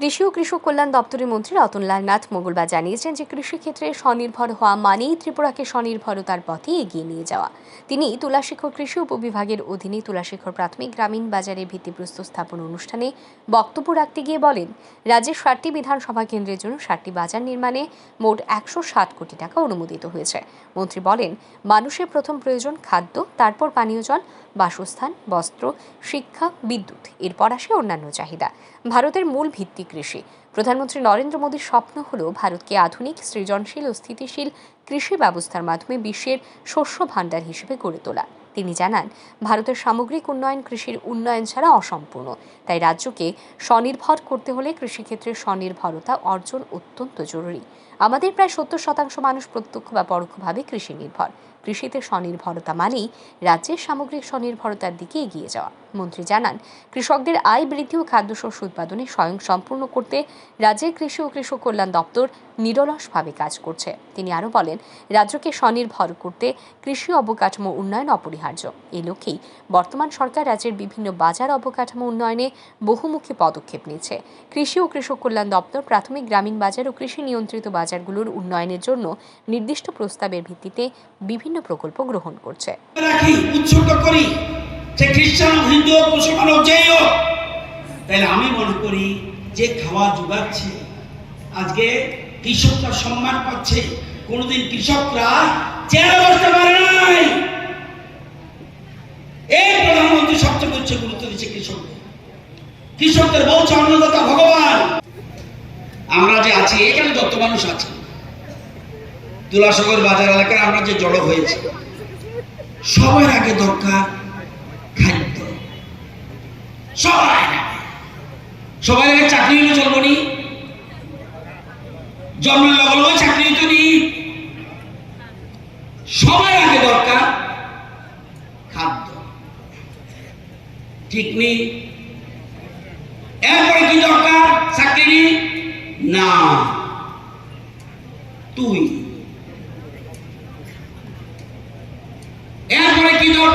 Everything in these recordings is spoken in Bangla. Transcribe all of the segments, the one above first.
কৃষি ও কৃষক কল্যাণ দপ্তরের মন্ত্রী রতনলাল নাথ মঙ্গলবার জানিয়েছেন যে কৃষিক্ষেত্রে স্বনির্ভর হওয়া মানেই ত্রিপুরাকে স্বনির্ভরতার পথে এগিয়ে নিয়ে যাওয়া। তিনি তুলাশিখর কৃষি উপবিভাগের অধীনে তুলাশিখর প্রাথমিক গ্রামীণ বাজারে ভিত্তিপ্রস্তর স্থাপন অনুষ্ঠানে বক্তব্য রাখতে গিয়ে বলেন, রাজ্যের ষাটটি বিধানসভা কেন্দ্রের জন্য ষাটটি বাজার নির্মাণে মোট একশো ষাট কোটি টাকা অনুমোদিত হয়েছে। মন্ত্রী বলেন, মানুষের প্রথম প্রয়োজন খাদ্য, তারপর পানীয় জল, বাসস্থান, বস্ত্র, শিক্ষা, বিদ্যুৎ, এরপর আসে অন্যান্য চাহিদা। ভারতের মূল ভিত্তি কৃষি। প্রধানমন্ত্রী নরেন্দ্র মোদীর স্বপ্ন হল ভারতকে আধুনিক, সৃজনশীল ও স্থিতিশীল কৃষি ব্যবস্থার মাধ্যমে বিশ্বের শস্য ভাণ্ডার হিসেবে গড়ে তোলা। তিনি জানান, ভারতের সামগ্রিক উন্নয়ন কৃষির উন্নয়ন ছাড়া অসম্পূর্ণ। তাই রাজ্যকে স্বনির্ভর করতে হলে কৃষিক্ষেত্রে স্বনির্ভরতা অর্জন অত্যন্ত জরুরি। আমাদের প্রায় সত্তর শতাংশ মানুষ প্রত্যক্ষ বা পরোক্ষভাবে কৃষি নির্ভর। কৃষিতে স্বনির্ভরতা মানেই রাজ্যের সামগ্রিক স্বনির্ভরতার দিকে এগিয়ে যাওয়া। মন্ত্রী জানান, কৃষকদের আয় বৃদ্ধি ও খাদ্যশস্য উৎপাদনে স্বয়ং সম্পূর্ণ করতে রাজ্যের কৃষি ও কৃষক কল্যাণ দপ্তর নিরলসভাবে কাজ করছে। তিনি আরও বলেন, রাজ্যকে স্বনির্ভর করতে কৃষি অবকাঠামো উন্নয়ন অপরিহার্য। এই লক্ষ্যেই বর্তমান সরকার রাজ্যের বিভিন্ন বাজার অবকাঠামো উন্নয়নে বহুমুখী পদক্ষেপ নিচ্ছে। কৃষি ও কৃষক কল্যাণ দপ্তর প্রাথমিক গ্রামীণ বাজার ও কৃষি নিয়ন্ত্রিত বাজারগুলোর উন্নয়নের জন্য নির্দিষ্ট প্রস্তাবের ভিত্তিতে বিভিন্ন প্রকল্প গ্রহণ করছে। তাহলে আমি মনে করি যে খাওয়া যোগাচ্ছে আজকে কৃষকরা সম্মান পাচ্ছে। কোনোদিন কৃষকরা চেয়ারে বসতে পারে নাই। এই প্রধানমন্ত্রী সবচেয়ে উচ্চ গুরুত্ব দিচ্ছে কৃষকদের। কৃষকদের বলছে, অন্নদাতা ভগবান, আমরা যে আছি, এখানে যত মানুষ আছে তুলাসাগর বাজার এলাকায় আমরা যে জড়ো হয়েছি সবার আগে দরকার খাদ্য। আগে সবাই আগে চাকরি হলে চলবো নি? জন্মের চাকরি নি? আগে দরকার খাদ্য। ঠিক নেই এরপরে কি দরকার? চাকরি না। তুই।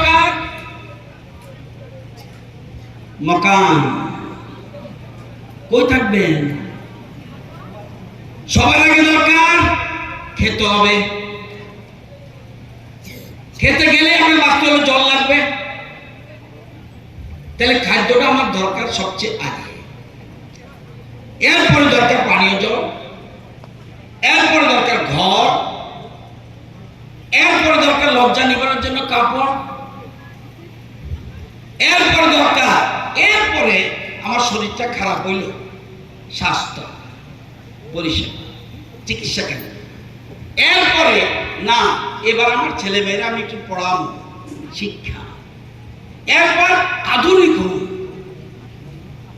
দরকার মকান। কই থাকবেন? সবার আগে দরকার, খেতে হবে। খেতে গেলে আমার বাঁচতে জল লাগবে। তাহলে খাদ্যটা আমার দরকার সবচেয়ে আগে। এরপরে দরকার পানীয় জল। এরপরে দরকার ঘর। এরপরে দরকার লজ্জা নিবারণের জন্য কাপড় এরপরে দরকার এরপরে আমার শরীরটা খারাপ হইল। স্বাস্থ্য পরিষেবা, চিকিৎসা কেন এরপরে, না, এবার আমার ছেলে মেয়েরা আমি একটু পড়াবো শিক্ষা। এরপর আধুনিক হন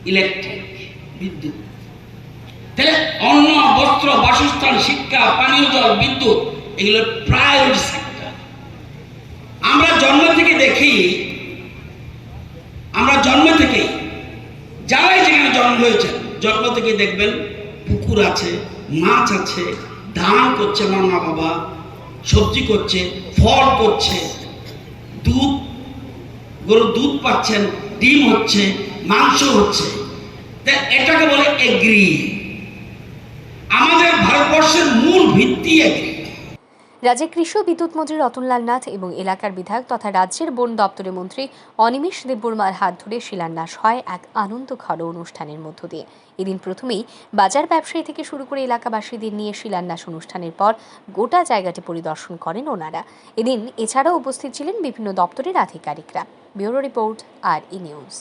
ইলেকট্রিক, বিদ্যুৎ। তাহলে অন্ন, বস্ত্র, বাসস্থান, শিক্ষা, পানীয় জল, বিদ্যুৎ, এগুলো প্রায়োরিটি সেক্টর আমরা জন্ম থেকে দেখি আমরা জন্ম জন্ম হয়েছে। জন্ম থেকে দেখবেন পুকুর আছে, মাছ আছে, ধান করছে আমার মা বাবা, সবজি করছে, ফল করছে, দুধ, গরুর দুধ পাচ্ছেন, ডিম হচ্ছে, মাংস হচ্ছে। এটাকে বলে এগ্রি। আমাদের ভারতবর্ষের মূল ভিত্তি এগ্রি। রাজ্যের কৃষি বিদ্যুৎ মন্ত্রী রতনলাল নাথ এবং এলাকার বিধায়ক তথা রাজ্যের বন দপ্তরের মন্ত্রী অনিমেষ দেববর্মার হাত ধরে শিলান্যাস হয় এক আনন্দ ঘর অনুষ্ঠানের মধ্য দিয়ে। এদিন প্রথমেই বাজার ব্যবসায়ী থেকে শুরু করে এলাকাবাসীদের নিয়ে শিলান্যাস অনুষ্ঠানের পর গোটা জায়গাটি পরিদর্শন করেন ওনারা। এদিন এছাড়াও উপস্থিত ছিলেন বিভিন্ন দপ্তরের আধিকারিকরা। ব্যুরো রিপোর্ট আর ই নিউজ।